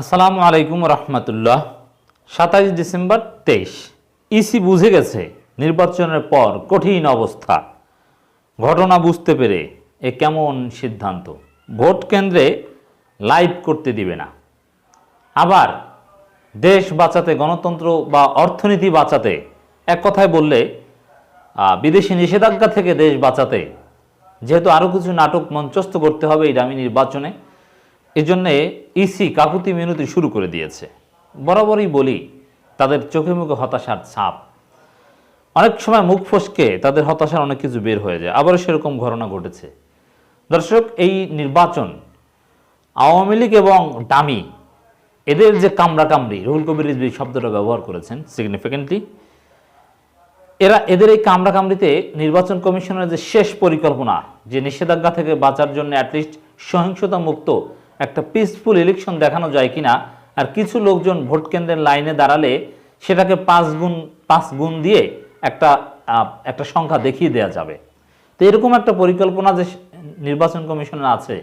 আসসালামু আলাইকুম রহমতুল্লাহ, সাতাইশ ডিসেম্বর তেইশ। ইসি বুঝে গেছে নির্বাচনের পর কঠিন অবস্থা। ঘটনা বুঝতে পেরে এ কেমন সিদ্ধান্ত? ভোট কেন্দ্রে লাইভ করতে দিবে না। আবার দেশ বাঁচাতে, গণতন্ত্র বা অর্থনীতি বাঁচাতে এক কথায় বললে বিদেশি নিষেধাজ্ঞা থেকে দেশ বাঁচাতে যেহেতু আরও কিছু নাটক মঞ্চস্থ করতে হবে এই দামি নির্বাচনে। এজন্যে ইসি কাকুতি মিনতি শুরু করে দিয়েছে। বরাবরই বলি, তাদের চোখে মুখে হতাশার ছাপ। অনেক সময় মুখ ফসকে তাদের হতাশার অনেক কিছু বের হয়ে যায়। আবারও সেরকম ঘটনা ঘটেছে। দর্শক, এই নির্বাচন আওয়ামী লীগ এবং ডামি, এদের যে কামড়া কামড়ি রুহুল কবির রিজভী শব্দটা ব্যবহার করেছেন সিগনিফিকেন্টলি এরা, এদের এই কামড়া কামড়িতে নির্বাচন কমিশনের যে শেষ পরিকল্পনা, যে নিষেধাজ্ঞা থেকে বাঁচার জন্য অ্যাটলিস্ট সহিংসতা মুক্ত একটা পিসফুল ইলেকশন দেখানো যায় কিনা, আর কিছু লোকজন ভোট কেন্দ্রের লাইনে দাঁড়ালে সেটাকে পাঁচ গুণ পাঁচ গুণ দিয়ে একটা একটা সংখ্যা দেখিয়ে দেওয়া যাবে। তো এরকম একটা পরিকল্পনা যে নির্বাচন কমিশনের আছে,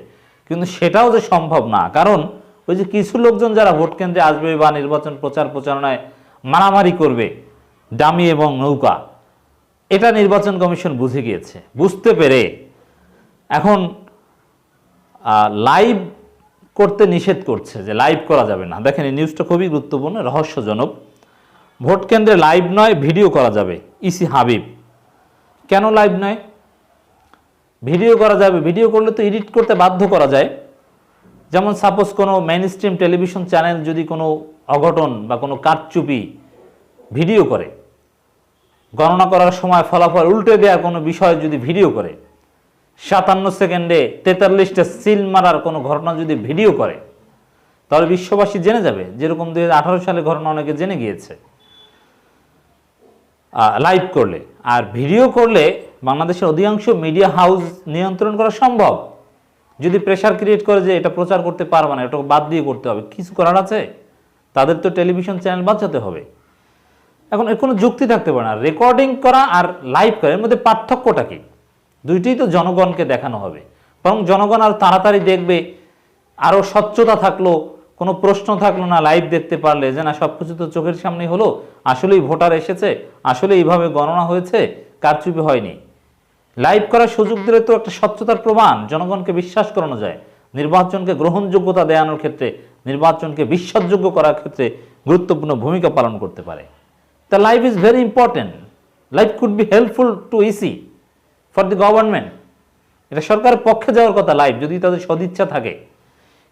কিন্তু সেটাও যে সম্ভব না। কারণ ওই যে কিছু লোকজন যারা ভোট কেন্দ্রে আসবে বা নির্বাচন প্রচার প্রচারণায় মারামারি করবে ডামি এবং নৌকা, এটা নির্বাচন কমিশন বুঝে গিয়েছে, বুঝতে পেরে। এখন লাইভ করতে নিষেধ করছে যে লাইভ করা যাবে না। দেখেন, এই নিউজটা খুবই গুরুত্বপূর্ণ, রহস্যজনক। ভোট কেন্দ্রে লাইভ নয় ভিডিও করা যাবে। ইসি হাবিব। কেন লাইভ নয়? ভিডিও করা যাবে। ভিডিও করলে তো এডিট করতে বাধ্য করা যায়। যেমন সাপোজ কোনো মেইন স্ট্রিম টেলিভিশন চ্যানেল যদি কোনো অঘটন বা কোনো কারচুপি ভিডিও করে, গণনা করার সময় ফলাফল উল্টে দেওয়ার কোনো বিষয় যদি ভিডিও করে সাতান্ন সেকেন্ডে তেতাল্লিশটা সিল মারার কোনো ঘটনা যদি ভিডিও করে, তাহলে বিশ্ববাসী জেনে যাবে যেরকম দুই সালে ঘটনা অনেকে জেনে গিয়েছে। লাইভ করলে। আর ভিডিও করলে বাংলাদেশের অধিকাংশ মিডিয়া হাউস নিয়ন্ত্রণ করা সম্ভব। যদি প্রেশার ক্রিয়েট করে যে এটা প্রচার করতে পারবে না, এটা বাদ দিয়ে করতে হবে, কিছু করার আছে? তাদের তো টেলিভিশন চ্যানেল বাঁচাতে হবে। এখন এর কোনো যুক্তি থাকতে পারে না। রেকর্ডিং করা আর লাইভ করা, এর মধ্যে পার্থক্যটা কি? দুইটাই তো জনগণকে দেখানো হবে। বরং জনগণ আর তাড়াতাড়ি দেখবে আরও স্বচ্ছতা থাকল, কোনো প্রশ্ন থাকল না লাইভ দেখতে পারলে যে না সব কিছু তো চোখের সামনেই হলো, আসলেই ভোটার এসেছে আসলে এইভাবে গণনা হয়েছে, কারচুপি হয়নি। লাইভ করার সুযোগ দিলে তো একটা স্বচ্ছতার প্রমাণ, জনগণকে বিশ্বাস করানো যায়। নির্বাচনকে গ্রহণযোগ্যতা দেওয়ানোর ক্ষেত্রে, নির্বাচনকে বিশ্বাসযোগ্য করার ক্ষেত্রে গুরুত্বপূর্ণ ভূমিকা পালন করতে পারে। তা live is very important life could be helpful to EC for the government এটা সরকারের পক্ষে যাওয়ার কথা লাইভ যদি তাদের সদিচ্ছা থাকে।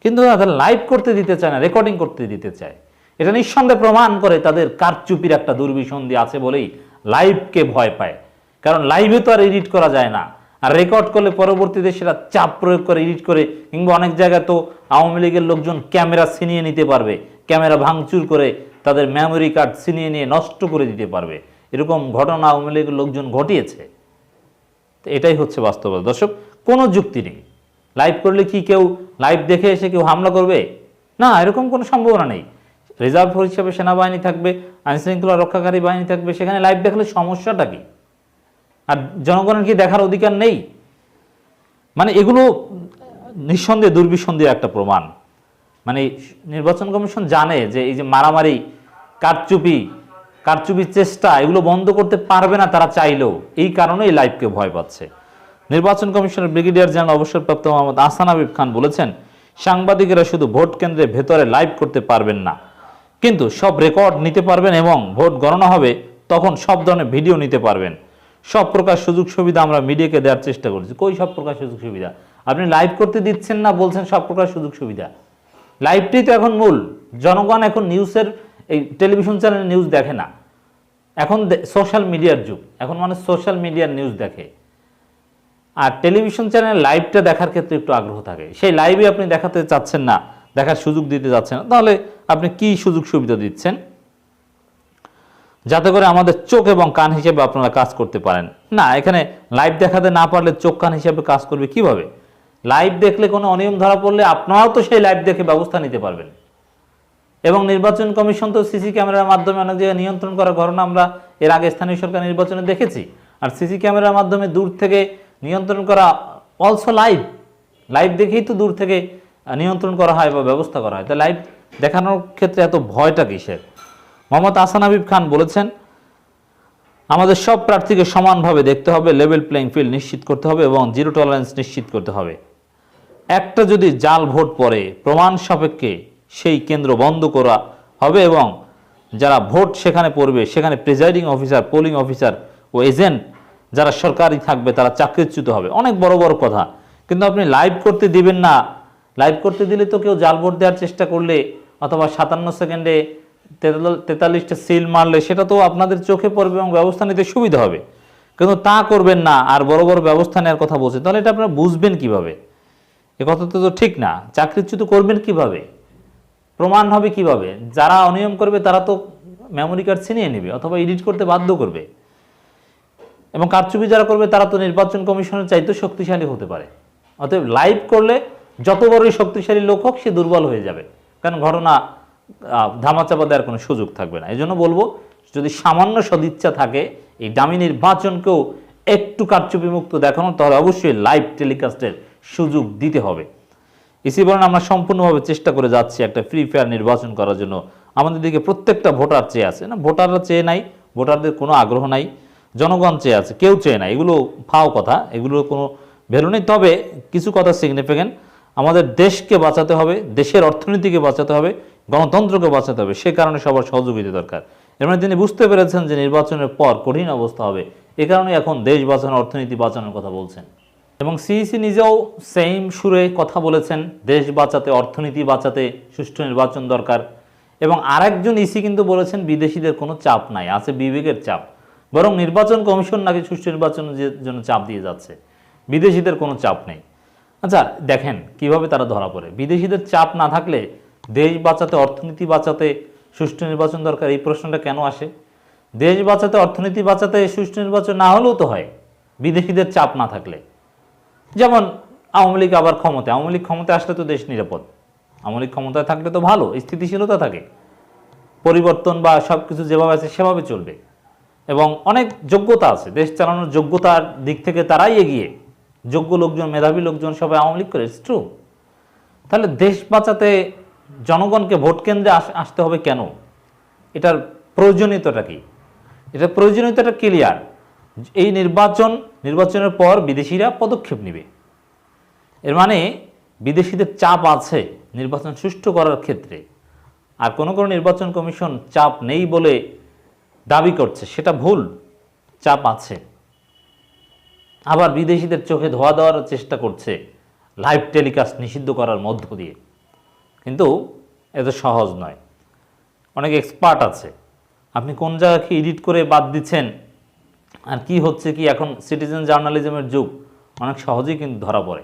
কিন্তু তারা লাইভ করতে দিতে চায় না রেকর্ডিং করতে দিতে চায়। এটা নিঃসন্দেহে প্রমাণ করে তাদের কারচুপির একটা দুর্বিসন্ধি আছে বলেই লাইভকে ভয় পায়। কারণ লাইভে তো আর এডিট করা যায় না। আর রেকর্ড করলে পরবর্তীতে সেটা চাপ প্রয়োগ করে এডিট করে, কিংবা অনেক জায়গায় তো আওয়ামী লীগের লোকজন ক্যামেরা ছিনিয়ে নিতে পারবে। ক্যামেরা ভাঙচুর করে তাদের মেমোরি কার্ড ছিনিয়ে নিয়ে নষ্ট করে দিতে পারবে। এরকম ঘটনা আওয়ামী লীগের লোকজন ঘটিয়েছে। তো এটাই হচ্ছে বাস্তবতা। দর্শক, কোনো যুক্তি নেই। লাইভ করলে কি কেউ লাইভ দেখে এসে কেউ হামলা করবে? না, এরকম কোনো সম্ভাবনা নেই। রিজার্ভ ফোর্স হিসাবে সেনাবাহিনী থাকবে, আইনশৃঙ্খলা রক্ষাকারী বাহিনী থাকবে, সেখানে লাইভ দেখলে সমস্যাটা কি? আর জনগণের কি দেখার অধিকার নেই? মানে এগুলো নিঃসন্দেহে দুর্বিসন্দেহ একটা প্রমাণ। মানে নির্বাচন কমিশন জানে যে এই যে মারামারি, কারচুপি কারচুপির চেষ্টা, এগুলো বন্ধ করতে পারবে না তারা চাইলেও। এই কারণেই লাইভকে ভয় পাচ্ছে। নির্বাচন কমিশনের ব্রিগেডিয়ার জেনারেল অবসরপ্রাপ্ত মোহাম্মদ আসান আবিব খান বলেছেন, সাংবাদিকেরা শুধু ভোট কেন্দ্রে ভেতরে লাইভ করতে পারবেন না। কিন্তু সব রেকর্ড নিতে পারবেন এবং ভোট গণনা হবে, তখন সব ধরনের ভিডিও নিতে পারবেন। সব প্রকার সুযোগ সুবিধা আমরা মিডিয়াকে দেওয়ার চেষ্টা করছি। কই সব প্রকার সুযোগ সুবিধা? আপনি লাইভ করতে দিচ্ছেন না বলছেন সব প্রকার সুযোগ সুবিধা? লাইভটি তো এখন মূল। জনগণ এখন নিউজের এই টেলিভিশন চ্যানেল নিউজ দেখে না। এখন সোশ্যাল মিডিয়ার যুগ। এখন মানে সোশ্যাল মিডিয়ার নিউজ দেখে। আর টেলিভিশন চ্যানেল লাইভটা দেখার ক্ষেত্রে একটু আগ্রহ থাকে। সেই লাইভে আপনি দেখাতে চাচ্ছেন না, দেখার সুযোগ দিতে যাচ্ছেন না, তাহলে আপনি কি সুযোগ সুবিধা দিচ্ছেন? যাতে করে আমাদের চোখ এবং কান হিসেবে আপনারা কাজ করতে পারেন। না, এখানে লাইভ দেখাতে না পারলে চোখ কান হিসেবে কাজ করবে কীভাবে? লাইভ দেখলে কোনো অনিয়ম ধরা পড়লে আপনারাও তো সেই লাইভ দেখে ব্যবস্থা নিতে পারবেন। এবং নির্বাচন কমিশন তো সিসি ক্যামেরার মাধ্যমে অনেক জায়গায় নিয়ন্ত্রণ করার ঘটনা আমরা এর আগে স্থানীয় সরকার নির্বাচনে দেখেছি। আর সিসি ক্যামেরার মাধ্যমে দূর থেকে নিয়ন্ত্রণ করা অলসো লাইভ লাইভ দেখেই তো দূর থেকে নিয়ন্ত্রণ করা হয় বা ব্যবস্থা করা হয়। তো লাইভ দেখানোর ক্ষেত্রে এত ভয়টা কিসের? মোহাম্মদ আসান হাবিব খান বলেছেন, আমাদের সব প্রার্থীকে সমানভাবে দেখতে হবে লেভেল প্লেইং ফিল্ড নিশ্চিত করতে হবে এবং জিরো টলারেন্স নিশ্চিত করতে হবে। একটা যদি জাল ভোট পড়ে, প্রমাণ সাপেক্ষে সেই কেন্দ্র বন্ধ করা হবে এবং যারা ভোট সেখানে পড়বে, সেখানে প্রেজাইডিং অফিসার পোলিং অফিসার ও এজেন্ট যারা সরকারি থাকবে, তারা চাকরিচ্যুত হবে। অনেক বড় বড় কথা। কিন্তু আপনি লাইভ করতে দিবেন না। লাইভ করতে দিলে তো কেউ জাল ভোট দেওয়ার চেষ্টা করলে, অথবা সাতান্ন সেকেন্ডে তেতাল- তেতাল্লিশটা সিল মারলে, সেটা তো আপনাদের চোখে পড়বে এবং ব্যবস্থা নিতে সুবিধা হবে। কিন্তু তা করবেন না, আর বড় বড় ব্যবস্থা নেওয়ার কথা বলছে তাহলে এটা আপনারা বুঝবেন কীভাবে? এ কথা তো ঠিক না। চাকরিচ্যুত করবেন কীভাবে? প্রমাণ হবে কীভাবে? যারা অনিয়ম করবে, তারা তো মেমোরি কার্ড ছিনিয়ে নেবে অথবা এডিট করতে বাধ্য করবে। এবং কারচুপি যারা করবে, তারা তো নির্বাচন কমিশনের চাইতে শক্তিশালী হতে পারে। অতএব লাইভ করলে যত বড়ই শক্তিশালী লোক হোক, সে দুর্বল হয়ে যাবে। কারণ ঘটনা ধামাচাপা দেওয়ার কোনো সুযোগ থাকবে না। এই জন্য বলব, যদি সামান্য সদিচ্ছা থাকে, এই দামি নির্বাচনকেও একটু কারচুপি মুক্ত দেখানো তাহলে অবশ্যই লাইভ টেলিকাস্টের সুযোগ দিতে হবে। ইসি বলেন, আমরা সম্পূর্ণভাবে চেষ্টা করে যাচ্ছি একটা ফ্রি ফেয়ার নির্বাচন করার জন্য। আমাদের দিকে প্রত্যেকটা ভোটার চেয়ে আছে। না, ভোটাররা চেয়ে নাই, ভোটারদের কোনো আগ্রহ নাই, জনগণ চেয়ে আছে, কেউ চেয়ে না এগুলো ফাও কথা, এগুলো কোনো ভ্যালু নেই। তবে কিছু কথা সিগনিফিক্যান্ট আমাদের দেশকে বাঁচাতে হবে, দেশের অর্থনীতিকে বাঁচাতে হবে, গণতন্ত্রকে বাঁচাতে হবে। সে কারণে সবার সহযোগিতা দরকার। এর মানে তিনি বুঝতে পেরেছেন যে নির্বাচনের পর কঠিন অবস্থা হবে। এ কারণে এখন দেশ বাঁচানো, অর্থনীতি বাঁচানোর কথা বলছেন। এবং সিইসি নিজেও সেম সুরে কথা বলেছেন, দেশ বাঁচাতে, অর্থনীতি বাঁচাতে সুষ্ঠু নির্বাচন দরকার। এবং আরেকজন ইসি কিন্তু বলেছেন, বিদেশিদের কোনো চাপ নাই, আছে বিবেকের চাপ। বরং নির্বাচন কমিশন নাকি সুষ্ঠু নির্বাচনের জন্য চাপ দিয়ে যাচ্ছে, বিদেশিদের কোনো চাপ নেই। আচ্ছা দেখেন কীভাবে তারা ধরা পড়ে। বিদেশিদের চাপ না থাকলে দেশ বাঁচাতে, অর্থনীতি বাঁচাতে সুষ্ঠু নির্বাচন দরকার, এই প্রশ্নটা কেন আসে? দেশ বাঁচাতে, অর্থনীতি বাঁচাতে সুষ্ঠু নির্বাচন না হলেও তো হয়, বিদেশিদের চাপ না থাকলে। যেমন আওয়ামী লীগ আবার ক্ষমতায়, আওয়ামী লীগ ক্ষমতায় আসলে তো দেশ নিরাপদ। আওয়ামী লীগ ক্ষমতায় থাকলে তো ভালো, স্থিতিশীলতা থাকে। পরিবর্তন বা সব কিছু যেভাবে আছে সেভাবে চলবে। এবং অনেক যোগ্যতা আছে, দেশ চালানোর যোগ্যতার দিক থেকে তারাই এগিয়ে। যোগ্য লোকজন, মেধাবী লোকজন সবাই আওয়ামী লীগ করে ট্রু তাহলে দেশ বাঁচাতে জনগণকে ভোট কেন্দ্রে আসতে হবে কেন? এটার প্রয়োজনীয়তাটা কি? এটার প্রয়োজনীয়তাটা ক্লিয়ার এই নির্বাচন নির্বাচনের পর বিদেশিরা পদক্ষেপ নেবে। এর মানে বিদেশিদের চাপ আছে নির্বাচন সুষ্ঠু করার ক্ষেত্রে। আর কোনো কোনো নির্বাচন কমিশন চাপ নেই বলে দাবি করছে, সেটা ভুল, চাপ আছে। আবার বিদেশিদের চোখে ধোয়া দেওয়ার চেষ্টা করছে, লাইভ টেলিকাস্ট নিষিদ্ধ করার মধ্য দিয়ে। কিন্তু এত সহজ নয়। অনেক এক্সপার্ট আছে। আপনি কোন জায়গাকে এডিট করে বাদ দিচ্ছেন আর কি হচ্ছে কি এখন সিটিজেন জার্নালিজমের যুগ অনেক সহজেই কিন্তু ধরা পড়ে।